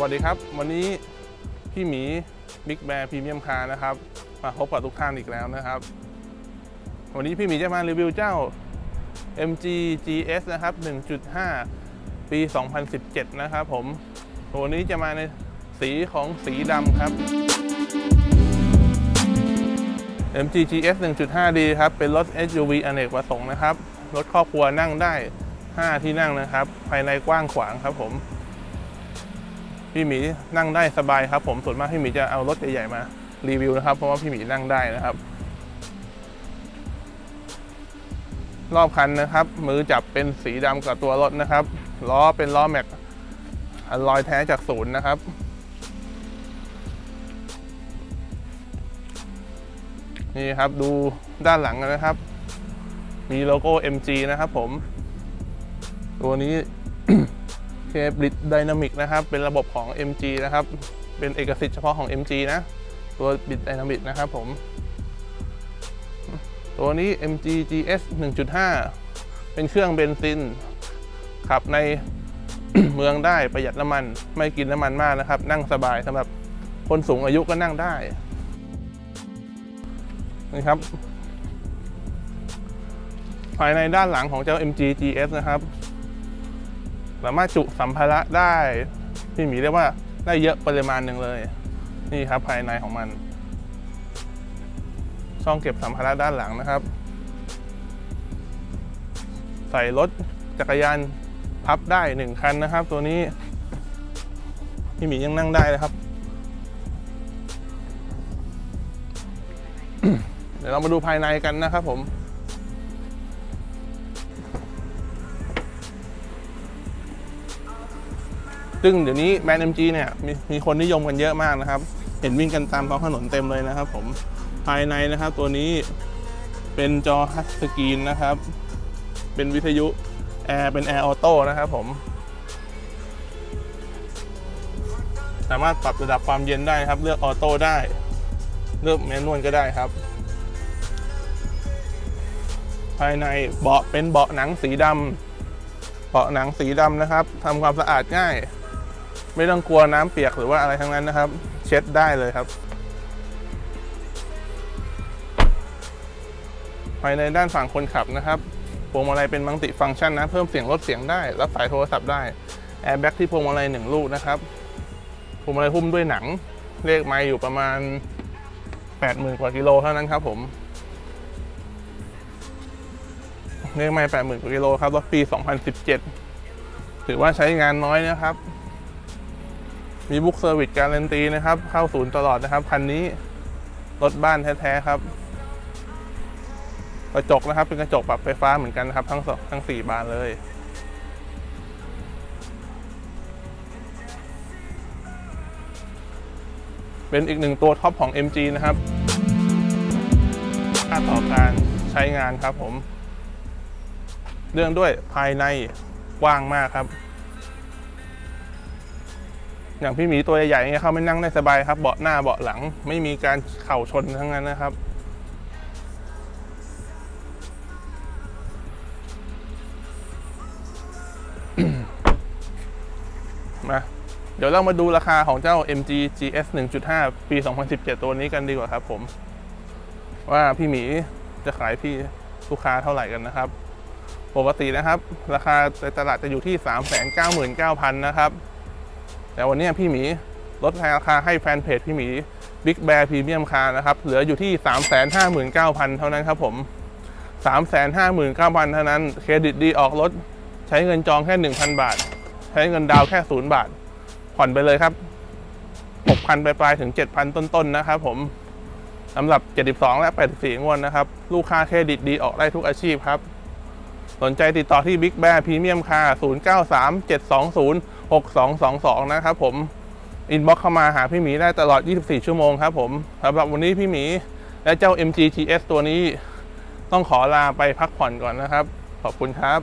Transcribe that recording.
วัสดีครับ วันนี้พี่หมีบิ๊กแบร์พรีเมียมคาร์นะครับ มาพบกับทุกท่านอีกแล้วนะครับ วันนี้พี่หมีจะมารีวิวเจ้า MG GS นะครับ 1.5 ปี 2017 นะครับผมตัวนี้จะมาในสีของสีดำครับ MG GS 1.5D ครับ เป็นรถ SUV อเนกประสงค์นะครับ รถครอบครัวนั่งได้ 5 ที่นั่งนะครับ ภายในกว้างขวางครับผม พี่หมีนั่งได้สบายครับ ผมส่วนมากพี่หมีจะเอารถใหญ่ๆมารีวิวนะครับ เพราะว่าพี่หมีนั่งได้นะครับ รอบคันนะครับ มือจับเป็นสีดำกับตัวรถนะครับล้อเป็นล้อแม็กอัลลอยแท้จากศูนย์นะครับนี่ครับดูด้านหลังนะครับ มีโลโก้ MG นะครับผม ตัวนี้ เคบริดไดนามิกนะครับ เป็นระบบของ MG นะครับ เป็นเอกสิทธิ์เฉพาะของ MG นะ ตัวบิดไดนามิกนะครับผม ตัวนี้ MG GS 1.5 เป็นเครื่องเบนซิน ขับในเมืองได้ประหยัดน้ำมัน ไม่กินน้ำมันมากนะครับ นั่งสบายสำหรับคนสูงอายุก็นั่งได้นี่ครับภายในด้านหลังของเจ้า MG GS นะครับ สามารถจุสัมภาระได้พี่หมีเรียกว่าได้เยอะปริมาณหนึ่งเลย นี่ครับภายในของมันช่องเก็บสัมภาระด้านหลังนะครับ ใส่รถจักรยานพับได้หนึ่งคันนะครับ ตัวนี้พี่หมียังนั่งได้เลยครับ เดี๋ยวเรามาดูภายในกันนะครับผม ซึ่งเดี๋ยวนี้แบรนด์ MG เนี่ยมีมีคนนิยมกันเยอะมากนะครับ เห็นวิ่งกันตามท้องถนนเต็มเลยนะครับผมภายในนะครับตัวนี้เป็นจอฮัสสกรีนนะครับ เป็นวิทยุแอร์เป็นแอร์ออโต้นะครับผม สามารถปรับระดับความเย็นได้ครับ เลือกออโต้ได้ เลือกแมนนวลก็ได้ครับ ภายในเบาะเป็นเบาะหนังสีดำเบาะหนังสีดำนะครับทำความสะอาดง่าย ไม่ต้องกลัวน้ำเปียกหรือว่าอะไรทั้งนั้นนะครับ เช็ดได้เลยครับภายในด้านฝั่งคนขับนะครับพวงมาลัยเป็นมัลติฟังก์ชันนะ เพิ่มเสียงลดเสียงได้รับสายโทรศัพท์ได้แอร์แบ็กที่พวงมาลัยหนึ่งลูกนะครับพวงมาลัยหุ้มด้วยหนัง เลขไมล์อยู่ประมาณ 80,000 กว่ากิโลเท่านั้นครับผมเลขไมล์80,000 กว่ากิโลครับรถปี 2017 ถือว่าใช้งานน้อยนะครับ มีบุ๊กเซอร์วิสการันตีนะครับ เข้าศูนย์ตลอดนะครับ คันนี้รถบ้านแท้ๆครับ กระจกนะครับ เป็นกระจกปรับไฟฟ้าเหมือนกันนะครับ ทั้งสองทั้งสี่บานเลย เป็นอีกหนึ่งตัวท็อปของ MG นะครับค่าต่อการใช้งานครับผม เรื่องด้วยภายในกว้างมากครับ อย่างพี่หมีตัวใหญ่ๆเงี้ยเขาไม่นั่งได้สบายครับเบาะหน้าเบาะหลัง ไม่มีการเข่าชนทั้งนั้นนะครับ มาเดี๋ยวเรามาดูราคาของเจ้า MG GS 1.5 ปี 2017 ตัวนี้กันดีกว่าครับผม ว่าพี่หมีจะขายพี่ลูกค้าเท่าไหร่กันนะครับ ปกตินะครับ ราคาในตลาดจะอยู่ที่ 399,000 นะครับ แต่วันนี้พี่หมีลดราคาให้แฟนเพจพี่หมี Big Bear Premium Car นะครับ เหลืออยู่ที่ 359,000 เท่านั้นครับผม 359,000 เท่านั้น เครดิตดีออกรถ ใช้เงินจองแค่ 1,000 บาท ใช้เงินดาวแค่0บาท ผ่อนไปเลยครับ 6,000ปปลายๆ ถึง 7,000 ต้น ๆ นะครับผมสำหรับ 72 และ 84 งวดนะครับ ลูกค้าเครดิตดีออกได้ทุกอาชีพครับ สนใจติดต่อที่ Big Bear Premium Car 093 720 6222 นะครับผมอินบ็อกเข้ามาหาพี่หมีได้ตลอด 24 ชั่วโมงครับผมสำหรับวันนี้พี่หมีและเจ้า MG TS ตัวนี้ ต้องขอลาไปพักผ่อนก่อนนะครับ ขอบคุณครับ